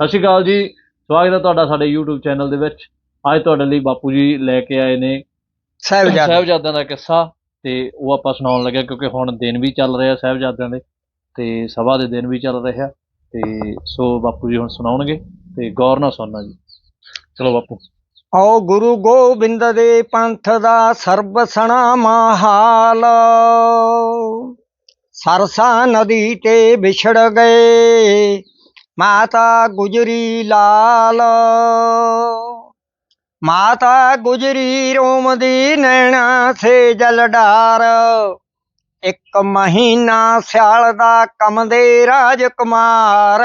ਸਤਿ ਸ਼੍ਰੀ ਅਕਾਲ ਜੀ। ਸਵਾਗਤ ਹੈ ਤੁਹਾਡਾ ਸਾਡੇ YouTube ਚੈਨਲ ਦੇ ਵਿੱਚ। ਅੱਜ ਤੁਹਾਡੇ ਲਈ ਬਾਪੂ ਜੀ ਲੈ ਕੇ ਆਏ ਨੇ ਸਾਹਿਬਜ਼ਾਦੇ ਸਾਹਿਬਜ਼ਾਦਿਆਂ ਦਾ ਕਿੱਸਾ ਤੇ ਉਹ ਆਪਾਂ ਸੁਣਾਉਣ ਲੱਗੇ ਕਿਉਂਕਿ ਹੁਣ ਦਿਨ ਵੀ ਚੱਲ ਰਿਹਾ ਸਾਹਿਬਜ਼ਾਦਿਆਂ ਦੇ ਤੇ ਸਭਾ ਦੇ ਦਿਨ ਵੀ ਚੱਲ ਰਿਹਾ ਤੇ ਸੋ ਬਾਪੂ ਜੀ ਹੁਣ ਸੁਣਾਉਣਗੇ ਤੇ ਗੌਰ ਨਾਲ ਸੁਣਨਾ ਜੀ। ਚਲੋ ਬਾਪੂ। ਓ ਗੁਰੂ ਗੋਬਿੰਦ ਦੇ ਪੰਥ ਦਾ ਸਰਬ ਸਣਾ ਮਹਾਲ। ਸਰਸਾ ਨਦੀ ਤੇ ਵਿਛੜ ਗਏ। ਮਾਤਾ ਗੁਜਰੀ ਲਾਲ। ਮਾਤਾ ਗੁਜਰੀ ਰੋਮਦੀ ਨੈਣਾ ਸੇ ਜਲ ਡਾਰ। ਇੱਕ ਮਹੀਨਾ ਸਿਆਲ ਦਾ ਕਮਦੇ ਰਾਜਕੁਮਾਰ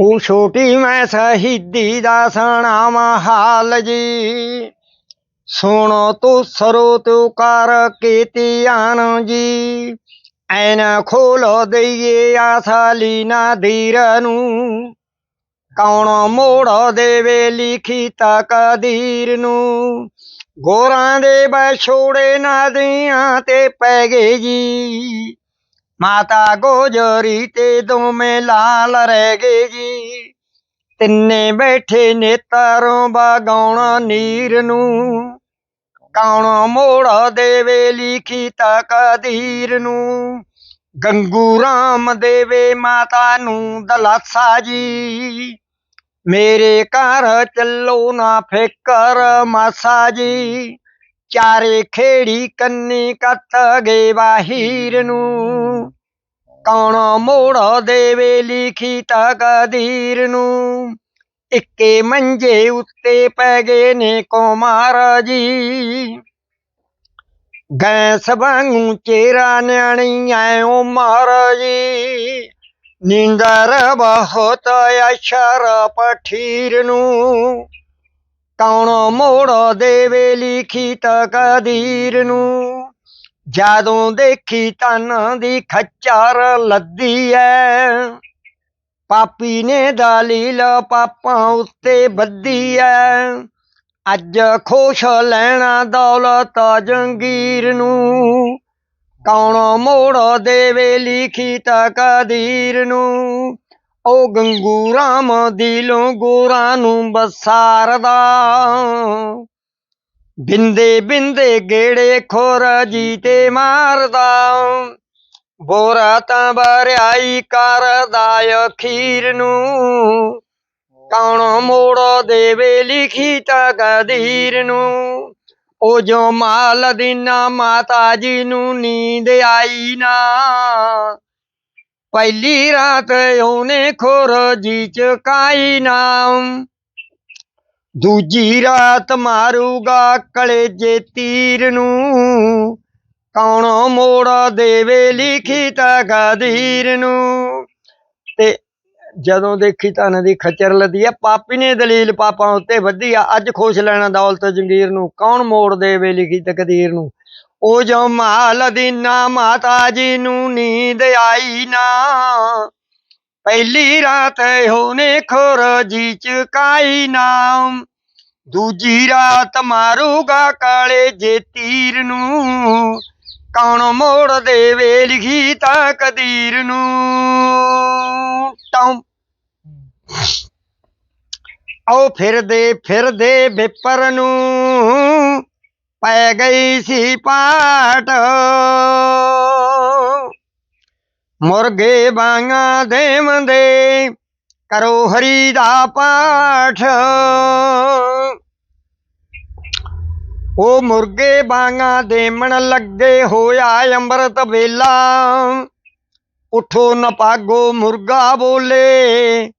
ਉਹ ਛੋਟੀ ਮੈਂ ਸ਼ਹੀਦੀ ਦਾ ਸਣਾਵਾਂ ਹਾਲ ਜੀ। ਸੁਣੋ ਤੂੰ ਸਰੋ ਤੂੰ ਕਰ ਕੇ ਧਿਆਨ ਜੀ। ਐਨ ਖੋਲ ਦਈਏ ਆਸਾਲੀ ਨਾ ਧੀਰ ਨੂੰ। ਕੌਣ ਮੋੜ ਦੇਵੇ ਲਿਖੀ ਤਕਦੀਰ ਨੂੰ। ਗੋਰਾਂ ਦੇ ਬਛੋੜੇ ਨਦੀਆਂ ਤੇ ਪੈ ਗਏ ਜੀ। ਮਾਤਾ ਗੋਜਰੀ ਤੇ ਦੋਵੇਂ ਲਾਲ ਰਹਿ ਗਏ ਜੀ। ਤਿੰਨੇ ਬੈਠੇ ਨੇ ਨੇਤਰੋਂ ਬਗਾਉਣਾ ਨੀਰ ਨੂੰ। ਕੌਣ ਮੋੜ ਦੇਵੇ ਲਿਖੀ ਤਕਦੀਰ ਨੂੰ? ਗੰਗੂ ਰਾਮ ਦੇਵੇ ਮਾਤਾ ਨੂੰ ਦਲਾਸਾ ਜੀ। ਮੇਰੇ ਘਰ ਚੱਲੋ ਨਾ ਫਿਕਰ ਮਾਸਾ ਜੀ। ਚਾਰੇ ਖੇੜੀ ਕੰਨੀ ਕੱਤ ਗਏ ਬਾਹੀਰ ਨੂੰ। ਕੌਣ ਮੋੜ ਦੇਵੇ ਲਿਖੀ ਤਕਦੀਰ ਨੂੰ? ਇੱਕੇ ਮੰਜੇ ਉੱਤੇ ਪੈ ਗਏ ਨੇ ਕੁਮਾਰ ਜੀ ਗੈਸ ਵਾਂਗੂ ਚਿਹਰਾ ਨਿਆਣੀ ਐ ਮਾਰ ਜੀ ਨਿੰਦਰ ਬਹੁਤ ਅਸ਼ਰ ਪਠੀਰ ਨੂੰ। ਕੌਣ ਮੋੜ ਦੇਵੇ ਲਿਖੀ ਤਕਦੀਰ ਨੂੰ। ਜਦੋਂ ਦੇਖੀ ਤਨ ਦੀ ਖੱਚਰ ਲੱਦੀ ਐ। ਪਾਪੀ ਨੇ ਦਲੀਲ ਪਾਪਾਂ ਉੱਤੇ ਬੱਦੀ ਐ। ਅੱਜ ਖੁਸ਼ ਲੈਣਾ ਦੌਲਤ ਜੰਗੀਰ ਨੂੰ। ਕੌਣ ਮੋੜ ਦੇਵੇ ਲਿਖੀ ਤਕਦੀਰ ਨੂੰ। ਉਹ ਗੰਗੂ ਰਾਮ ਦਿਲੋਂ ਗੋਰਾਂ ਨੂੰ ਬਸਾਰਦਾ। ਬਿੰਦੇ ਬਿੰਦੇ ਗੇੜੇ ਖੋਰ ਜੀ ਤੇ ਮਾਰਦਾ। ਬੋਰਾ ਤਾਂ ਬਰਿਆਈ ਕਰਦਾ ਅਖੀਰ ਨੂੰ। ਕੌਣ ਮੋੜ ਦੇਵੇ ਲਿਖੀ ਤਕਦੀਰ ਨੂੰ। ਉਹ ਜੋ ਮਾਲ ਦੀਨਾ ਮਾਤਾ ਜੀ ਨੂੰ ਨੀਂਦ ਆਈ ਨਾ। ਪਹਿਲੀ ਰਾਤ ਉਹਨੇ ਖੋਰ ਜੀ ਚਕਾਈ ਨਾ। ਦੂਜੀ ਰਾਤ ਮਾਰੂਗਾ ਕਲੇਜੇ ਤੀਰ ਨੂੰ। ਕੌਣ ਮੋੜ ਦੇਵੇ ਲਿਖੀ ਤਕਦੀਰ ਨੂੰ? ਤੇ ਜਦੋਂ ਦੇਖੀ ਧਨ ਦੀ ਖਚਰ ਲੱਦੀ ਆ, ਪਾਪੀ ਨੇ ਦਲੀਲ ਪਾਪਾਂ ਉੱਤੇ ਵੱਧੀ ਆ, ਅੱਜ ਖੁਸ਼ ਲੈਣਾ ਦੌਲਤ ਜੰਗੀਰ ਨੂੰ, ਕੌਣ ਮੋੜ ਦੇਵੇ ਲਿਖੀ ਤਕਦੀਰ ਨੂੰ? ਉਹ ਜੋ ਮਾਲ ਦੀਨਾ ਮਾਤਾ ਜੀ ਨੂੰ ਨੀਂਦ ਆਈ ਨਾ। ਪਹਿਲੀ ਰਾਤ ਉਹਨੇ ਖੁਰ ਜੀ ਚਕਾਈ ਨਾਮ। ਦੂਜੀ ਰਾਤ ਮਾਰੂਗਾ ਕਾਲੇ ਜੇ ਤੀਰ ਨੂੰ। ਕੌਣ ਮੋੜ ਦੇਵੇ ਲਿਖੀ ਕਦੀਰ ਨੂੰ? ਟੌਂ। ਉਹ ਫਿਰਦੇ ਫਿਰਦੇ ਵਿਪਰ ਨੂੰ ਪੈ ਗਈ ਸੀ ਪਾਟ। ਮੁਰਗੇ ਬਾਂਗਾ ਦੇਵੰਦੇ ਕਰੋ ਹਰੀ ਦਾ ਪਾਠ। ਉਹ ਮੁਰਗੇ ਬਾਂਗਾ ਦੇਮਣ ਲੱਗੇ ਹੋਇਆ ਅੰਮ੍ਰਿਤ ਵੇਲਾ। ਉਠੋ ਨਪਾਗੋ ਮੁਰਗਾ ਬੋਲੇ,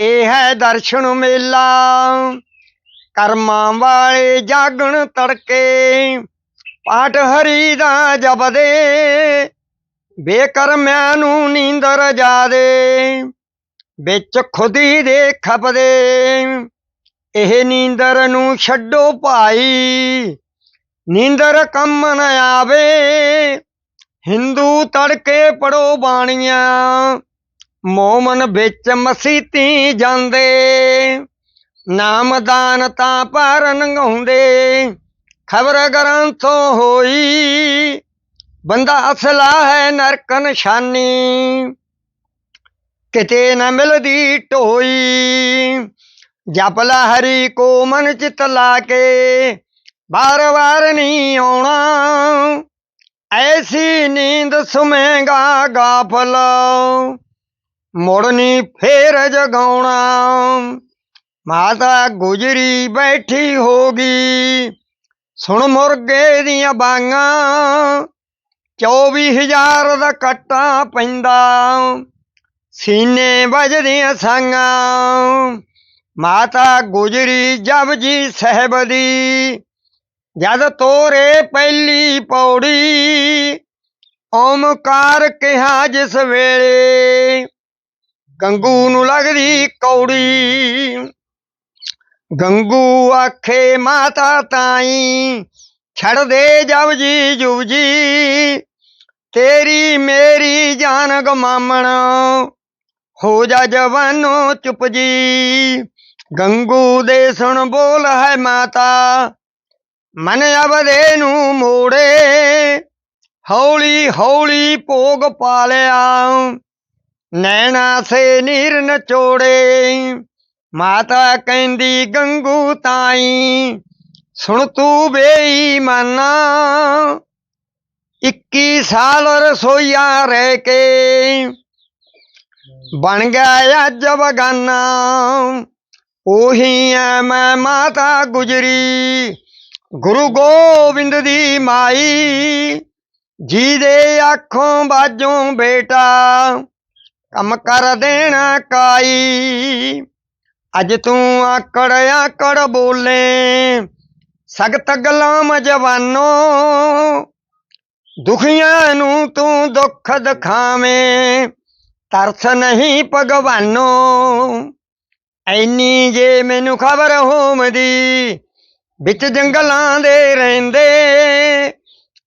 ਇਹ ਹੈ ਦਰਸ਼ਨ ਮੇਲਾ। ਕਰਮਾਂ ਵਾਲੇ ਜਾਗਣ ਤੜਕੇ, ਪਾਠ ਹਰੀ ਦਾ ਜਪਦੇ। ਬੇਕਰਮਿਆਂ ਨੂੰ ਨੀਂਦਰ ਜਾਦੇ, ਵਿੱਚ ਖੁਦੀ ਦੇ ਖਪਦੇ। ਇਹ ਨੀਂਦਰ ਨੂੰ ਛੱਡੋ ਭਾਈ, ਨੀਂਦਰ ਕੰਮ ਨ ਆਵੇ। ਹਿੰਦੂ ਤੜਕੇ ਪੜੋ ਬਾਣੀਆਂ, ਮੋਮਨ ਵਿੱਚ ਮਸੀਤੀ ਜਾਂਦੇ। ਨਾਮਦਾਨ ਤਾਂ ਪਰ ਗਾਉਂਦੇ, ਖਬਰ ਗ੍ਰੰਥੋਂ ਹੋਈ, ਬੰਦਾ ਅਸਲਾ ਹੈ ਨਰਕ ਨਿਸ਼ਾਨੀ। ਕਿਤੇ ਨਾ ਮਿਲਦੀ ਢੋਈ ਜਪਲਾ ਹਰੀ ਕੋ ਮਨ ਚਿਤ ਲਾ ਕੇ ਬਾਰ ਬਾਰ ਨਹੀਂ ਆਉਣਾ। ਐਸੀ ਨੀਂਦ ਸੁਮੇਗਾ ਗਾਫਲ ਮੁੜਨੀ ਫੇਰ ਜਗਾਉਣਾ। ਮਾਤਾ ਗੁਜਰੀ ਬੈਠੀ ਹੋਗੀ, ਸੁਣ ਮੁਰਗੇ ਦੀਆਂ ਬਾਂਗਾਂ, ਚੌਵੀ ਹਜ਼ਾਰ ਦਾ ਕੱਟਾ ਪੈਂਦਾ। ਸੀਨੇ ਵੱਜਦੀਆਂ ਸਾਂਗਾਂ ਮਾਤਾ ਗੁਜਰੀ ਜਪਜੀ ਸਾਹਿਬ ਦੀ। ਜਦ ਤੋਰੇ ਪਹਿਲੀ ਪੌੜੀ, ਓਮਕਾਰ ਕਿਹਾ ਜਿਸ ਵੇਲੇ। ਗੰਗੂ ਨੂੰ ਲੱਗਦੀ ਕੌੜੀ। ਗੰਗੂ ਆਖੇ, ਮਾਤਾ ਤਾਈ, ਛੱਡ ਦੇ ਜਬ ਜੀ ਜੁਬ ਜੀ ਤੇਰੀ ਮੇਰੀ ਜਾਨ ਗਮਾਮਣ, ਹੋ ਜਾ ਜਵਾਨੋ ਚੁੱਪ ਜੀ ਗੰਗੂ ਦੇ ਸੁਣ ਬੋਲ ਹੈ ਮਾਤਾ। ਮਨ ਅਬਦੇ ਨੂੰ ਮੋੜੇ। ਹੌਲੀ ਹੌਲੀ ਭੋਗ ਪਾ ਲਿਆ ਨੈਣਾ ਸੇ ਨੀਰ ਨਚੋੜੇ ਮਾਤਾ ਕਹਿੰਦੀ, ਗੰਗੂ ਤਾਈ, ਸੁਣ ਤੂੰ ਬੇਈਮਾਨਾ। 21 ਸਾਲ ਰਸੋਈਆ ਰਹਿ ਕੇ ਬਣ ਗਿਆ ਅੱਜ ਬਗਾਨਾ ਉਹੀ ਐ ਮੈਂ ਮਾਤਾ ਗੁਜਰੀ, ਗੁਰੂ ਗੋਬਿੰਦ ਦੀ ਮਾਈ। ਜੀ ਦੇ ਅੱਖੋਂ ਬਾਝੋਂ ਬੇਟਾ ਕੰਮ ਕਰ ਦੇਣਾ ਕਾਈ। ਅੱਜ ਤੂੰ ਆਕੜ ਆਕੜ ਬੋਲੇ, ਸਖਤ ਗੁਲਾਮ ਜਵਾਨੋ। ਦੁਖੀਆਂ ਨੂੰ ਤੂੰ ਦੁੱਖ ਦਿਖਾਵੇਂ, ਤਰਸ ਨਹੀਂ ਭਗਵਾਨੋ। ਐਨੀ ਜੇ ਮੈਨੂੰ ਖਬਰ ਹੋਮ ਦੀ ਵਿੱਚ ਜੰਗਲਾਂ ਦੇ ਰਹਿੰਦੇ,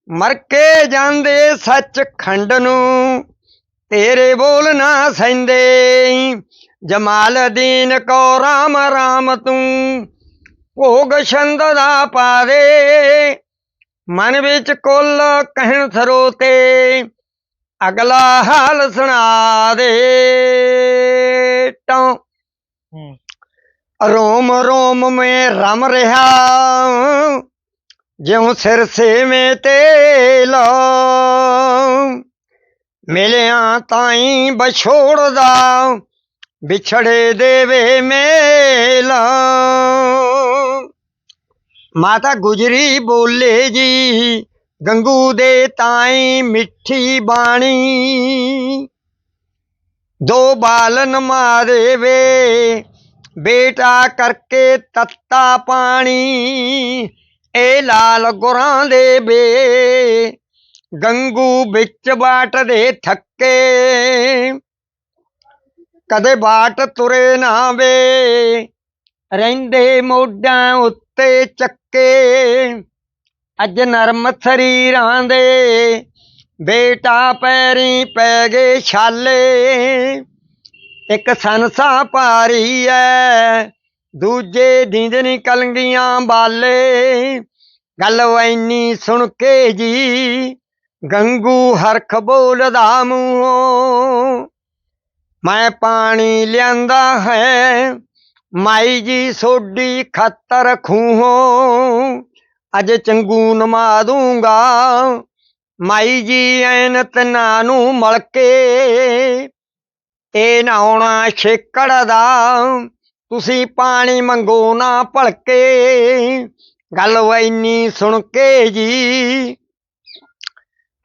ਮਰ ਕੇ ਜਾਂਦੇ ਸੱਚ ਖੰਡ ਨੂੰ, ਤੇਰੇ ਬੋਲ ਨਾ ਸੈਂਦੇ ਜਮਾਲਦੀਨ ਕੋ ਰਾਮ ਰਾਮ ਤੂੰ, ਭੋਗ ਛੰਦ ਦਾ ਪਾਦੇ ਮਨ ਵਿੱਚ ਕੁੱਲ ਕਹਿਣ ਸਰੋਤੇ, ਅਗਲਾ ਹਾਲ ਸੁਣਾ ਦੇ, ਟੋਂ। ਹੂੰ। ਰੋਮ ਰੋਮ ਮੇ ਰਮ ਰਿਹਾ ਜਿਉ ਸਿਰ ਸੇਵੇਂ ਤੇਲ ਮਿਲਿਆ ਤਾਈ ਬਛੋੜਦਾ ਵਿਛੜੇ ਦੇਵੇ ਮੇਲ। ਮਾਤਾ ਗੁਜਰੀ ਬੋਲੇ ਜੀ, ਗੰਗੂ ਦੇ ਤਾਈ ਮਿੱਠੀ ਬਾਣੀ। ਦੋ ਬਾਲਨ ਮਾਰੇ ਵੇ ਬੇਟਾ ਕਰਕੇ ਤੱਤਾ ਪਾਣੀ ਏ ਲਾਲ ਗੁਰਾਂ ਦੇ ਬੇ। ਗੰਗੂ ਵਿੱਚ ਬਾਟ ਦੇ ਥੱਕੇ, ਕਦੇ ਬਾਟ ਤੁਰੇ ਨਾ ਵੇ। ਰਹਿੰਦੇ ਮੋਢਾਂ ਉੱਤੇ ਚੱਕੇ, ਅੱਜ ਨਰਮ ਸਰੀਰਾਂ ਦੇ ਬੇਟਾ ਪੈਰੀ ਪੈ ਗਏ ਛਾਲੇ। ਇੱਕ ਸੰਸਾ ਪਾਰੀ ਐ, ਦੂਜੇ ਦੀਂਦ ਕਲੰਗੀਆਂ ਬਾਲੇ। ਗੱਲ ਐਨੀ ਸੁਣ ਕੇ ਜੀ, ਗੰਗੂ ਹਰਖ ਬੋਲਦਾ ਮੂੰਹੋਂ। ਮੈਂ ਪਾਣੀ ਲਿਆਂਦਾ ਹੈ, ਮਾਈ ਜੀ ਸੋਡੀ ਖਾਤਰ ਖੂਹੋਂ। ਅੱਜ ਚੰਗੂ ਨਮਾ ਦੂੰਗਾ ਮਾਈ ਜੀ ਐਨ ਤਨਾ ਨੂੰ ਮਲ ਕੇ, ਇਹ ਨਹਾਉਣਾ ਛੇਕੜ ਦਾ, ਤੁਸੀਂ ਪਾਣੀ ਮੰਗੋ ਨਾ ਭਲਕੇ। ਗੱਲ ਵੈਨੀ ਸੁਣ ਕੇ ਜੀ,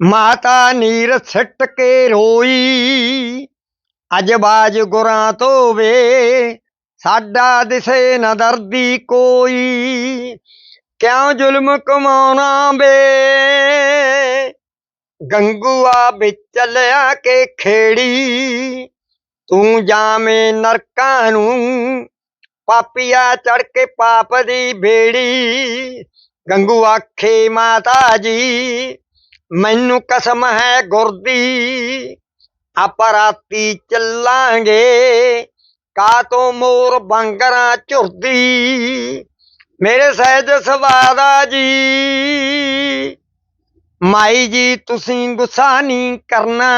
ਮਾਤਾ ਨੀਰ ਸਿੱਟ ਕੇ ਰੋਈ। ਅੱਜ ਬਾਜ ਗੁਰਾਂ ਤੋਂ ਵੇ, ਸਾਡਾ ਦਿਸੇ ਨਾ ਦਰਦੀ ਕੋਈ। ਕਿਉਂ ਜ਼ੁਲਮ ਕਮਾਉਣਾ ਬੇ ਗੰਗੂਆ ਵਿੱਚ ਲਿਆ ਕੇ ਖੇੜੀ। ਤੂੰ ਜਾਵੇਂ ਨਰਕਾਂ ਨੂੰ, ਪਾਪੀਆ ਚੜ ਕੇ ਪਾਪ ਦੀ ਬੇੜੀ। ਗੰਗੂ ਆਖੇ, ਮਾਤਾ ਜੀ, ਮੈਨੂੰ ਕਸਮ ਹੈ ਗੁਰਦੀ ਆਪਾਂ ਰਾਤੀ ਚੱਲਾਂਗੇ ਕਾ ਤੋਂ ਮੋਰ ਬੰਗਰਾਂ ਝੁਰਦੀ? ਮੇਰੇ ਸਹਿਜ ਸਵਾਦਾ ਜੀ ਮਾਈ ਜੀ, ਤੁਸੀਂ ਗੁੱਸਾ ਨਹੀਂ ਕਰਨਾ।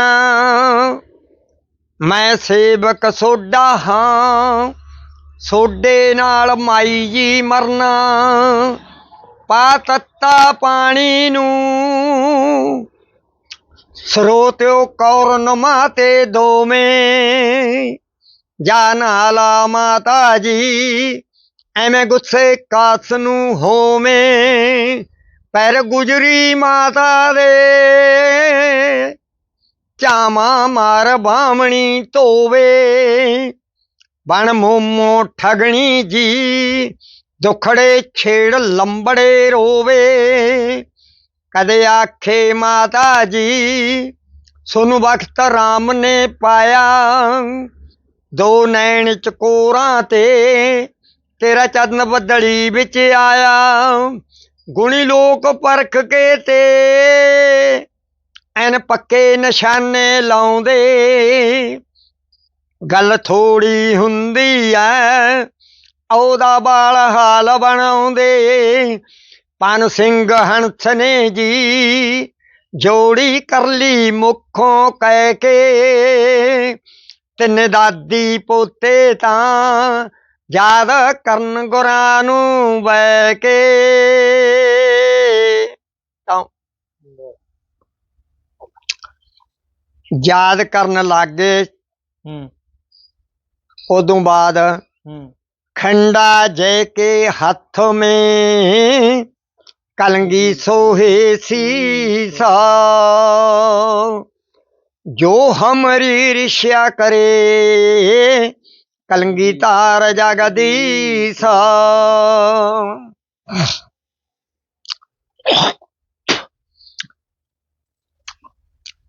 ਮੈਂ ਸੇਵਕ ਸੋਡਾ ਹਾਂ। ਸੋਡੇ ਨਾਲ ਮਾਈ ਜੀ ਮਰਨਾ। ਪਾ ਤੱਤਾ ਪਾਣੀ ਨੂੰ। ਸਰੋਤਿਓ ਕੌਰ ਨਮਾ ਤੇ ਦੋਵੇਂ। ਜਾ ਨਾਲਾ ਮਾਤਾ ਜੀ, ਐਵੇਂ ਗੁੱਸੇ ਕਾਸ ਨੂੰ ਹੋਵੇਂ। ਪੈਰ ਗੁਜਰੀ ਮਾਤਾ ਦੇ। ਚਾਮਾ ਮਾਰ ਬਾਮਣੀ ਧੋਵੇ। ਬਣ ਮੋਮੋ ਠਗਣੀ ਜੀ, ਦੁਖੜੇ ਛੇੜ ਲੰਬੜੇ ਰੋਵੇ। ਕਦੇ ਆਖੇ ਮਾਤਾ ਜੀ, ਸੁਨ ਵਕਤ ਰਾਮ ਨੇ ਪਾਇਆ। ਦੋ ਨੈਣ ਚਕੋਰਾਂ ਤੇ, ਤੇਰਾ ਚਰਨ ਬੱਦਲੀ ਵਿੱਚ ਆਇਆ। ਗੁਣੀ ਲੋਕ ਪਰਖ ਕੇ ਤੇ ਐਨ ਪੱਕੇ ਨਿਸ਼ਾਨੇ ਲਾਉਂਦੇ। ਗੱਲ ਥੋੜੀ ਹੁੰਦੀ ਐ, ਉਹਦਾ ਬਾਲ ਹਾਲ ਬਣਾਉਂਦੇ। ਪਨ ਸਿੰਘ ਹੰਸ ਨੇ ਜੀ ਜੋੜੀ ਕਰ ਲਈ ਮੁਖੋਂ ਕਹਿ ਕੇ, ਤਿੰਨ ਦਾਦੀ ਪੋਤੇ ਤਾਂ ਯਾਦ ਕਰਨ ਗੁਰਾਂ ਨੂੰ ਬਹਿ ਕੇ। ਤਾਂ ਯਾਦ ਕਰਨ ਲੱਗੇ। ਹੂੰ। ਉਦੋਂ ਬਾਅਦ ਹੂੰ। ਖੰਡਾ ਜੈ ਕੇ ਹੱਥ ਮੇ ਕਲੰਗੀ ਸੋਹੇ ਸੀ ਸਾ ਜੋ ਹਮਰੀ ਰਿਸ਼ਿਆ ਕਰੇ ಕಲಂಗಿತಾರ ಜಗದೀಶ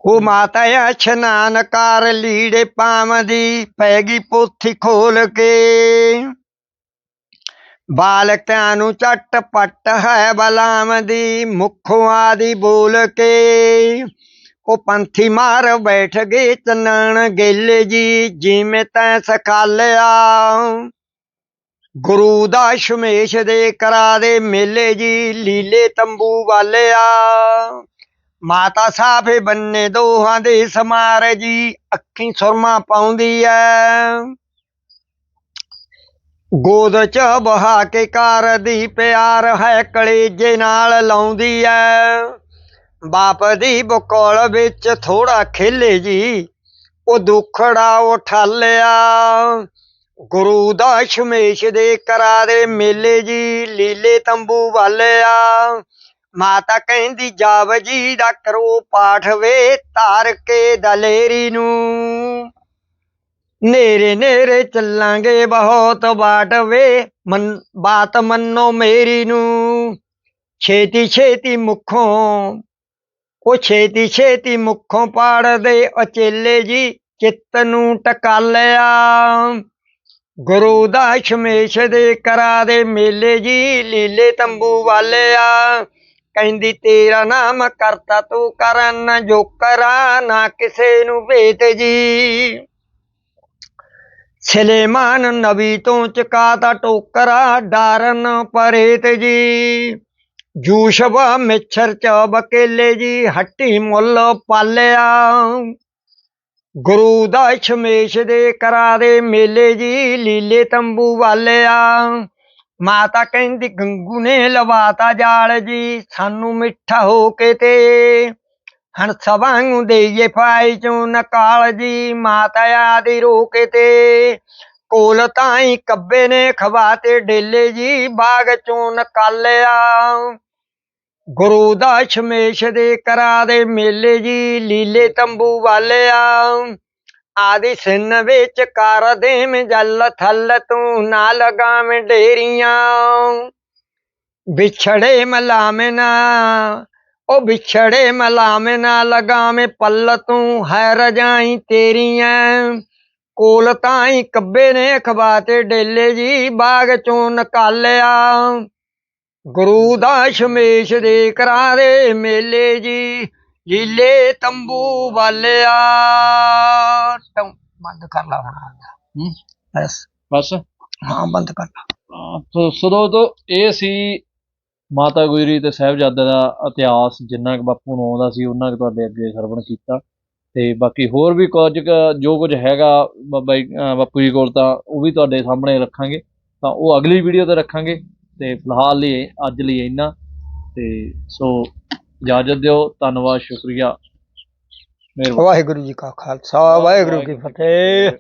कुमातय स्नान कार लीड़े पामदी पैगी पोथी खोल के। बालक त्यानु चट पट है बलामदी, मुख आदि बोल के। ਉਹ ਪੰਥੀ ਮਾਰ ਬੈਠ ਗਏ ਚੰਨਣ ਗੇਲੇ ਜੀ, ਜਿਵੇਂ ਤੈਂ ਸਖਾਲਿਆ। ਗੁਰੂ ਦਾ ਸ਼ਮੇਸ਼ ਦੇ ਕਰਾ ਦੇ ਮੇਲੇ ਜੀ, ਲੀਲੇ ਤੰਬੂ ਵਾਲਿਆ। ਮਾਤਾ ਸਾਫੇ ਬੰਨੇ ਦੋਹਾਂ ਦੇ ਸਮਾਰ ਜੀ, ਅੱਖੀਂ ਸੁਰਮਾ ਪਾਉਂਦੀ ਐ। ਗੋਦ ਚ ਬਹਾ ਕੇ ਕਾਰ ਦੀ ਪਿਆਰ ਹੈ, ਕਲੇਜੇ ਨਾਲ ਲਾਉਂਦੀ ਐ। ਬਾਪ ਦੀ ਬਕੌਲ ਵਿੱਚ ਥੋੜਾ ਖੇਲੇ ਜੀ। ਉਹ ਦੁਖੜਾ ਉਠਾਲਿਆ ਗੁਰੂ ਦਾ ਸ਼ਮੇਸ਼ ਦੇ ਕਰਾ ਦੇ ਮੇਲੇ ਜੀ, ਲੀਲੇ ਤੰਬੂ ਵਾਲਿਆ। ਮਾਤਾ ਕਹਿੰਦੀ, ਜਾਵ ਜੀ ਦਾ ਕਰੋ ਪਾਠ ਵੇ ਤਾਰ ਕੇ ਦਲੇਰੀ ਨੂੰ। ਨੇਰੇ ਨੇਰੇ ਚੱਲਾਂਗੇ ਬਹੁਤ ਬਾਟ ਵੇ, ਮਨ, ਬਾਤ ਮੰਨੋ ਮੇਰੀ ਨੂੰ। ਛੇਤੀ ਛੇਤੀ ਮੁਖੋਂ ਉਹ ਛੇਤੀ ਛੇਤੀ ਮੁਖੋਂ ਪਾੜਦੇ ਅਚੇਲੇ ਜੀ ਚਿੱਤ ਨੂੰ ਟਕਾਲਿਆ ਗੁਰੂ ਦਾ ਸ਼ਮੇਸ਼ ਦੇ ਕਰਾ ਦੇ ਮੇਲੇ ਜੀ ਲੀਲੇ ਤੰਬੂ ਵਾਲਿਆ। ਕਹਿੰਦੀ, ਤੇਰਾ ਨਾਮ ਕਰਤਾ ਤੂੰ ਕਰਨ, ਜੋ ਕਰਾਂ ਨਾ ਕਿਸੇ ਨੂੰ ਭੇਤ ਜੀ। ਸਲੇਮਾਨ ਨਬੀ ਤੋਂ ਚਕਾਤਾ ਟੋਕਰਾ, ਡਾਰਨ ਪਰੇਤ ਜੀ। ਜੂਸ਼ਵਾ ਮਿਛਰ ਚ ਬਕੇਲੇ ਜੀ, ਹੱਟੀ ਮੁੱਲ ਪਾਲਿਆ। ਗੁਰੂ ਦਾ ਸ਼ਮੇਸ਼ ਦੇ ਕਰਾ ਦੇ ਮੇਲੇ ਜੀ, ਲੀਲੇ ਤੰਬੂ ਵਾਲਿਆ। ਮਾਤਾ ਕਹਿੰਦੀ, ਗੰਗੂ ਨੇ ਲਵਾਤਾ ਜਾਲ ਜੀ, ਸਾਨੂੰ ਮਿੱਠਾ ਹੋ ਕੇ ਤੇ। ਹੰਸ ਵਾਂਗੂ ਦੇਈਏ ਫਾਈ ਚੋਂ ਨਕਾਲ ਜੀ, ਮਾਤਾ ਆਦੀ ਰੋਕੇ ਤੇ। ਕੋਲ ਤਾਈ ਕੱਬੇ ਨੇ ਖਵਾਤੇ ਡੇਲੇ ਜੀ, ਬਾਗ ਚੋਂ ਨਕਾਲਿਆ। ਗੁਰੂ ਦਾ ਸ਼ਮੇਸ਼ ਦੇ ਕਰਾ ਦੇ ਮੇਲੇ ਜੀ, ਲੀਲੇ ਤੰਬੂ ਵਾਲਿਆ। ਆਦੀ ਸਿੰਨ ਵਿੱਚ ਕਰ ਦੇਵੇਂ ਜਲ ਥਲ ਤੂੰ ਨਾ ਲਗਾਵੇਂ ਢੇਰੀਆਂ ਵਿਛੜੇ ਮਲਾਮੇ ਨਾ ਉਹ ਵਿਛੜੇ ਮਲਾਮੇ ਨਾ ਲਗਾਵੇਂ ਪੱਲ ਤੂੰ, ਹੈ ਰਜਾਈ ਤੇਰੀਆਂ। ਕੋਲ ਤਾਈ ਕੱਬੇ ਨੇ ਖਵਾਤੇ ਡੇਲੇ ਜੀ ਬਾਗ ਚੋਂ ਨਕਾਲਿਆ। ਗੁਰੂ ਦਾ ਸ਼ਮੇਸ਼ ਦੇ ਕਰਾਰੇ ਮੇਲੇ ਜੀ ਲੀਲੇ ਤੰਬੂ ਵਾਲਿਆ। ਤੂੰ ਬੰਦ ਕਰ ਲਾ ਹੁਣ ਹੂੰ। ਬਸ। ਬਸ। ਹਾਂ ਬੰਦ ਕਰ ਲਾ। ਅਹ ਸੋ ਸੋ ਦੋਸਤੋ ਇਹ ਸੀ ਮਾਤਾ ਗੁਜਰੀ ਤੇ ਸਾਹਿਬਜ਼ਾਦੇ ਦਾ ਇਤਿਹਾਸ ਜਿੰਨਾ ਕੁ ਬਾਪੂ ਨੂੰ ਆਉਂਦਾ ਸੀ ਉਹਨਾਂ ਕੁ ਤੁਹਾਡੇ ਅੱਗੇ ਸਰਵਣ ਕੀਤਾ। ਤੇ ਬਾਕੀ ਹੋਰ ਵੀ ਕੁਝ ਜੋ ਕੁਝ ਹੈਗਾ ਬਾਬਾ ਬਾਪੂ ਜੀ ਕੋਲ ਤਾਂ ਉਹ ਵੀ ਤੁਹਾਡੇ ਸਾਹਮਣੇ ਰੱਖਾਂਗੇ। ਤਾਂ ਉਹ ਅਗਲੀ ਵੀਡੀਓ ਤੇ ਰੱਖਾਂਗੇ। ਤੇ ਫਿਲਹਾਲ ਲਈ ਅੱਜ ਲਈ ਇੰਨਾ। ਤੇ ਸੋ ਇਜਾਜ਼ਤ ਦਿਓ। ਧੰਨਵਾਦ ਸ਼ੁਕਰੀਆ। ਵਾਹਿਗੁਰੂ ਜੀ ਕਾ ਖਾਲਸਾ ਵਾਹਿਗੁਰੂ ਕੀ ਫਤਿਹ।